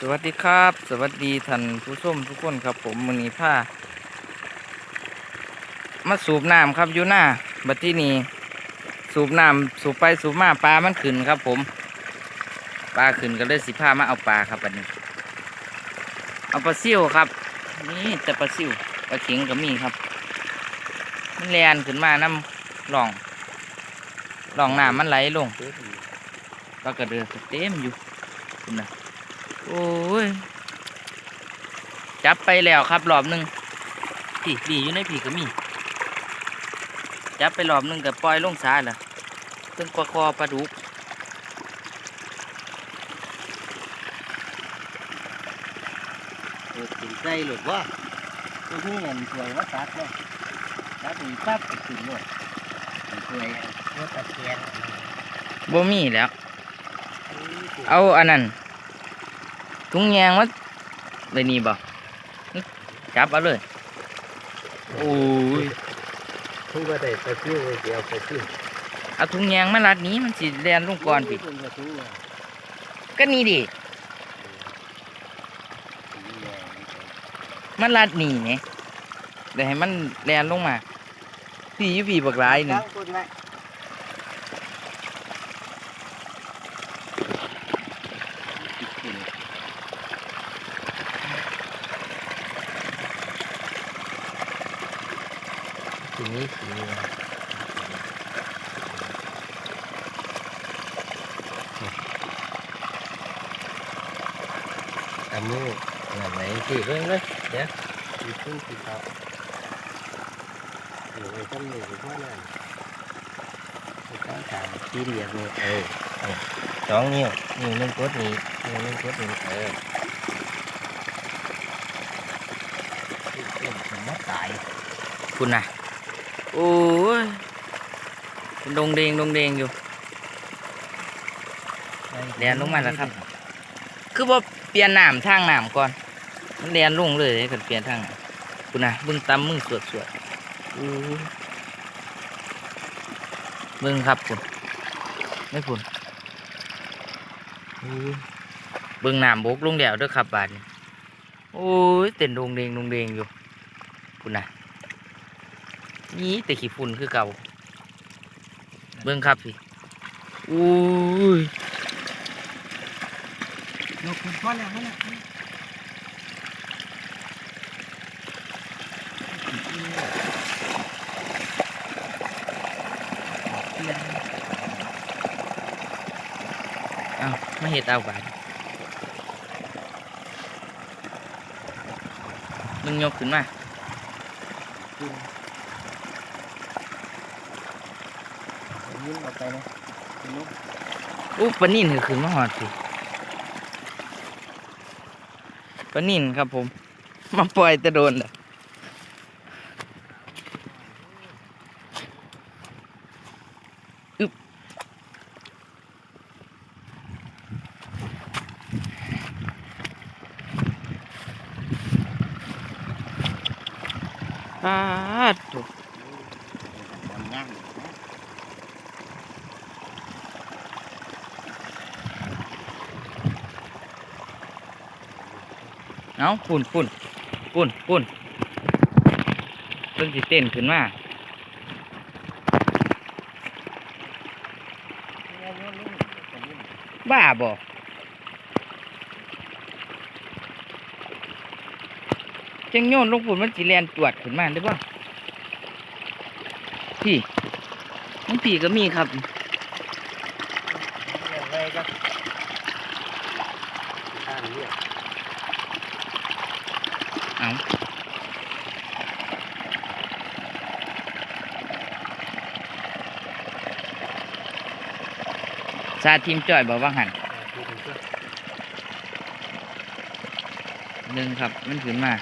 สวัสดีครับ สวัสดีท่านผู้ชมทุกคนครับ ผมมือนีผ้ามาสูบน้ำครับอยู่หน้าบัดที่นี้สูบน้ำสูบไปสูบมาปลามันขึ้นครับ ผมปลาขึ้นก็เลยสิผ้ามาเอาปลาครับบัดนี้ เอาปลาซิวครับ นี่แต่ปลาซิวปลาเข็งก็มีครับ มันแลนขึ้นมาน้ำหลองหลองน้ำมันไหลลงปลากระเดือกเต็มอยู่คุณนะ โอ้ย จับไปแล้วครับรอบหนึ่งพี่ดีอยู่ในพี่ก็มี จับไปรอบหนึ่งกับปล่อยลงสาละตึงกว่าคอปลาดุกเปิดถึงใจหลุดว่าตัวนี้เงินสวยว่าตัดเลยตัดถึงปั๊บก็ขึ้นเลยสวยว่าตะเคียนบ่มีแล้ว เอาอันนั้น ถุงยางมาเลยนี่บ่นี่จับเอาเลยโอ้ยทุกว่าได้ตะคิวเดียวตะคิวเอาถุงยางมาลัดหนี้มันสิแลนลงก่อนพี่เป็นกระทู้อะก็นี่ดิมันลัดหนีไงเดี๋ยวให้มันแลนลงมาพี่อยู่พี่บักหลายหนึ่ง ตั้งต้นไว้ทีนี้สีอันนี้อย่างไหนที่เรื่องเลยเดี๋ยวสีพึ่งสีขาวอยู่ในต้นหนึ่ง เพราะนั่นต้องถามที่เรียกนี่เออสองนิ้วนิ้วหนึงกดนี่นิ้วห โอ้ยเป็นดงเดงดงเดงอยู่แดนลงมาแล้วครับ คือว่าเปลี่ยนน้ำทางน้ำก่อน มันแลนลงเลยกันเปลี่ยนทางน้ำคุณน่ะเบึงตำมึงสวดสวดโอ้ยเบึงครับคุณไม่คุณโอ้ยเบึงน้ำบกลงเดี่ยวเด้วยครับบาดนี้โอ้ยเต้นดงเดงดงเดงอยู่คุณน่ะ นี่แต่ขี้ฝุ่นคือเก่า เบิ่งครับพี่อุ้ยยกขึ้นพอแล้วพอแล้วเอาไม่เห็ดเอาบาดมึงยกขึ้นมา ยิ้มออกไปนะลูกอู้ปลานิ่นคือขึ้นมาหอดสิปลานิ่นครับผม มาปล่อยแต่โดนเลยอึบปาถ่ทำงาน เอาปุ่นปุ่นปุ่นปุ่นเพิ่งสิเต้นขึ้นมาบ้าบ่จังโยนลงปุ่นมันสิแลนตรวจขึ้นมาได้บ่ะพี่มันพี่ก็มีครับอะไรก็ข้างนี้ เอาซาทีมจ่อยบอกว่าหันหนึ่งครับ มันขึ้นมา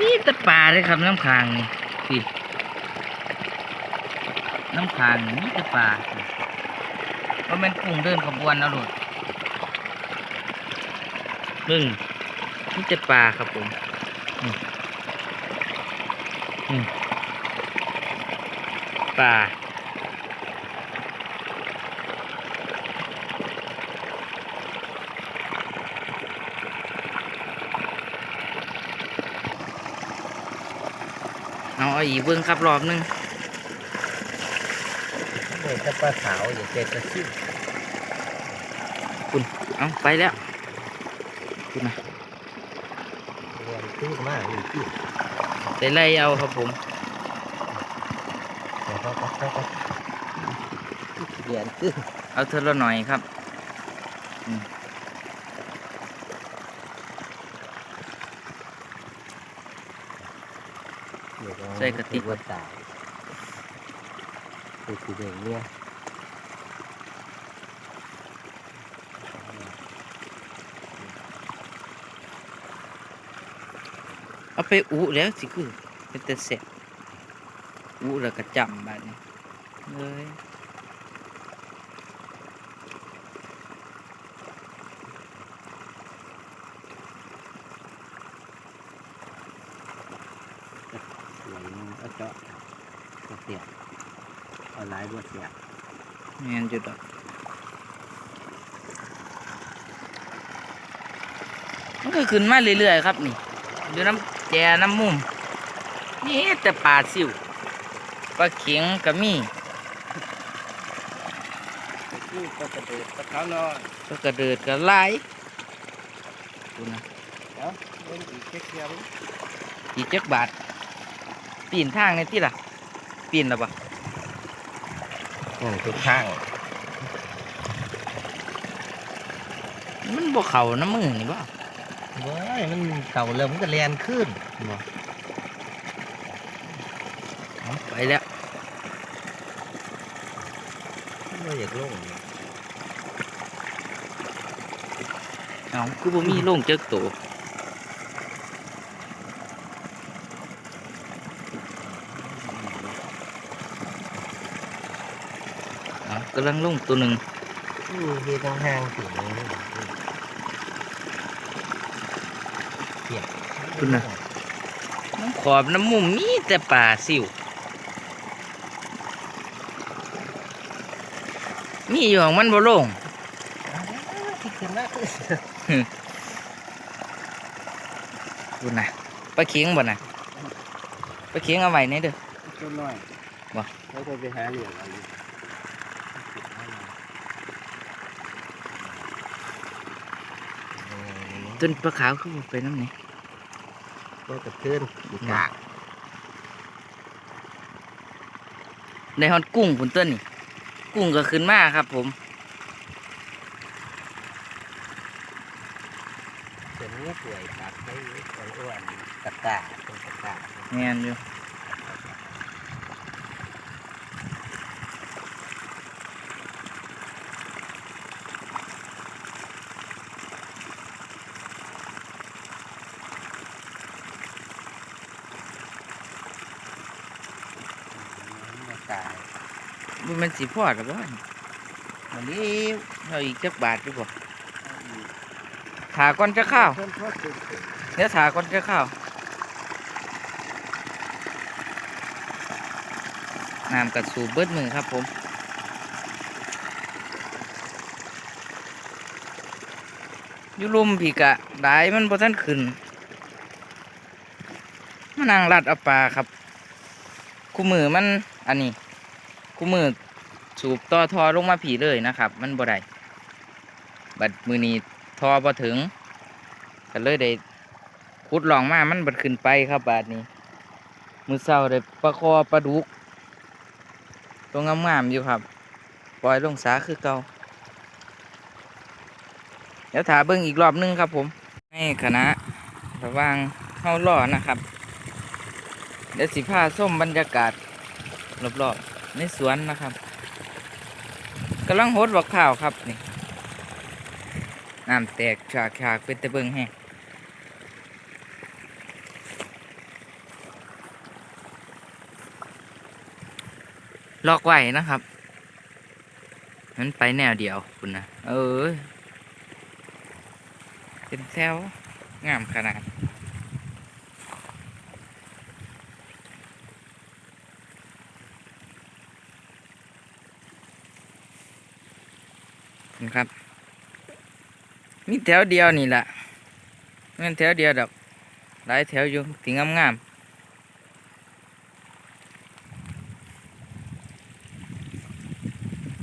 นี่ตะปลาเลยครับน้ำคางนี่สิน้ำคางนี่ตะปลาว่าะมันกุ้งเดินขบวนนะลูก มึงนี่จะปลาครับผมปลาเอาอีเบิ้งครับรอบนึงเด็กตะปลาสาวอย่าเจ็ดตะซิ่คุณเอาไปแล้ว คุณนะเรียนขึ้นมากอีกที่ได้ไล่เอาครับผมเดี๋ยวเขาก็เขาก็เรียนขึ้นเอาเทอละหน่อยครับใส่กระติกวัดตายคือสีแดงเนี่ย เอาไปอุแล้วสิคือเป็นแต่เสร็จอุแล้วก็จำบัดนี้เลยสวยมันเอาเจาะเอาเสียบเอาหลายบวเสียบแม่นจุดดอกมันก็ขึ้นมาเรื่อยๆครับนี่อยู่น้ำ แจน้ำมุมนี่แต่ปลาซิวปลาเข็งก็มีนี่ก็จะเดือดตะเขาน้อยปลากระเดิดก็หลายดูนะเนาะเล่นอีกเช็คเดียวกี่จักบาทปีนทางในที่ล่ะปีนแล้วปะอืมทุกข้างมันบ่เข่าน้ำมือนี่บ่ เว้ยมันเก่าเริ่มนก็เรียนขึ้นบ่เอาไปแล้วเราอยากลงเนี่ยเอาคือบ่มีโล่งเจักโตเอากำลังลงตัวหนึ่งอืมเฮ็ดห่างๆถึง นี้เปียกคุณนะน้ำขอบน้ำมุมมีแต่ป่าสิวมีอยู่ของมันบ่ลงที่ขึ้นมาคือดูนะปลาเคียงบ่นะปลาเคียงเอาไว้ในเด้อตัวน้อยบ่แล้วก็ไปหาเหลี่ยมเอะ ไรจนปลาขาวคือบ่ไปน้ำนี่ก็กระเทือนอีกากในฮอดกุ้งพุ่นต้นนี่ กุ้งก็ขึ้นมาครับผมตัวนี้ป่วยตัดไปอ้วนๆตะกาเป็นตะกาแม่นอยู่ ตะกา บ่แมันสิพอดหรอบ่วันนี้เอาอีกจักบาทดีกว่าถาก่อนจะข้าวเดี๋ยวถาก่อนจะข้าวน้ำกัดสูบเบิดมือครับผมยู่ลุมพี่กะได้มันบ่ทันขึ้นมานั่งรัดเอาปลาครับคู่มือมันอันนี้ คู่มือสูบต่อทอลงมาผีเลยนะครับ มันบ่ได้บัดมือนี้ทอบ่ถึงก็เลยได้ขุดหลองมามันบัดขึ้นไปครับบาดนี้ มือเศร้าได้ปลาคอปลาดุกตัวงามๆอยู่ครับ ปล่อยลงสาคือเก่าเดี๋ยวถาเบิ้งอีกรอบนึงครับผมให้คณะระว่างเฮาล่อนะครับ เดี๋ยวสิพาส้มบรรยากาศรอบๆ ในสวนนะครับกำลังโหดบักข้าวครับนี่น้ำแตกฉากฉากๆเป็นตะเบิงแห้งลอกไว้นะครับมันไปแนวเดียวคุณนะเออเป็นแซวงามขนาด ครับ มีแถวเดียวนี่แหละเงินแถวเดียวดอกหลายแถวอยู่ถึงงามๆาม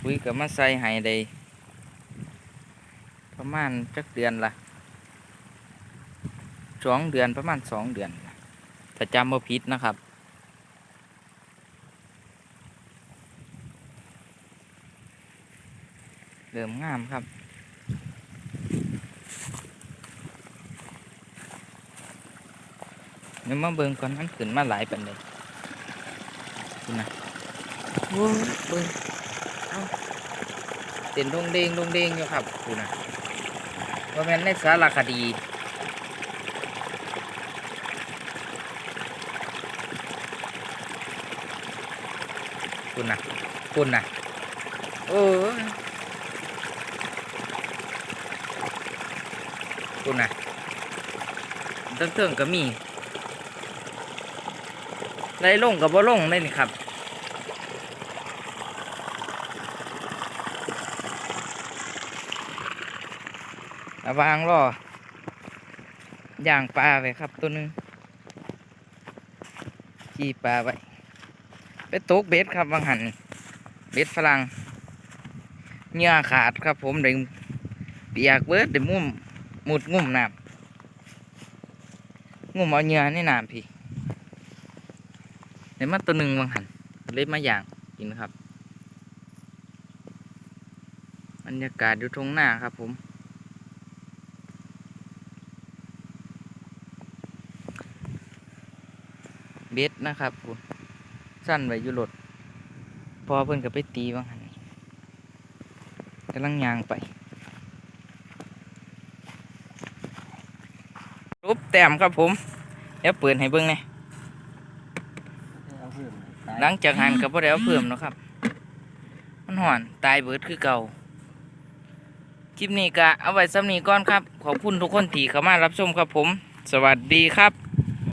ปุ๋ยกับมาใส่ให้ได้ประมาณจักเดือนละสองเดือนประมาณสองเดือนถ้าจำบ่ผิดนะครับ เริ่มงามครับเดี๋ยวมาเบิ่งก่อนมันขึ้นมาหลายปันเลยคุณนะโอ้ยเบิ่งเอาเต้นดงเดงดงเดงอยู่ครับคุณนะว่าแม่นในสารคดีคุณนะคุณนะโอ้ย คุณนะเติงก็มีไล่ลงกับบ่ลงได้นี่ครับระวางรอย่างปลาไว้ครับตัวหนึงขี่ปลาไว้ไปตกเบ็ดครับบางหันเบ็ดฝรั่งเหงื่อขาดครับผมเดี๋ยวเปียกเบิดเดี๋ยวมุ่ม มุดงุ่มน้ำงุ่มเอาเหงื่อในน้ำพี่ในมันตัวหนึ่งบางหันเล็บมาอย่างกินครับบรรยากาศอยู่ตรงหน้าครับผมเบ็ดนะครับผมสั้นไว้อยู่รถพอเพิ่นก็ไปตีบางหันกำลังยางไป รูปแต้มครับผมเดี๋ยวเปิดให้เบิ่งเนี่ยหลังจากหันกับพ่ได้เอาเพิ่มนะครับ มันห่อนตายเบิดคือเก่าคลิปนี้ก็เอาไว้ซ้ำนี้ก่อนครับ ขอบคุณทุกคนที่เข้ามารับชมครับผม สวัสดีครับ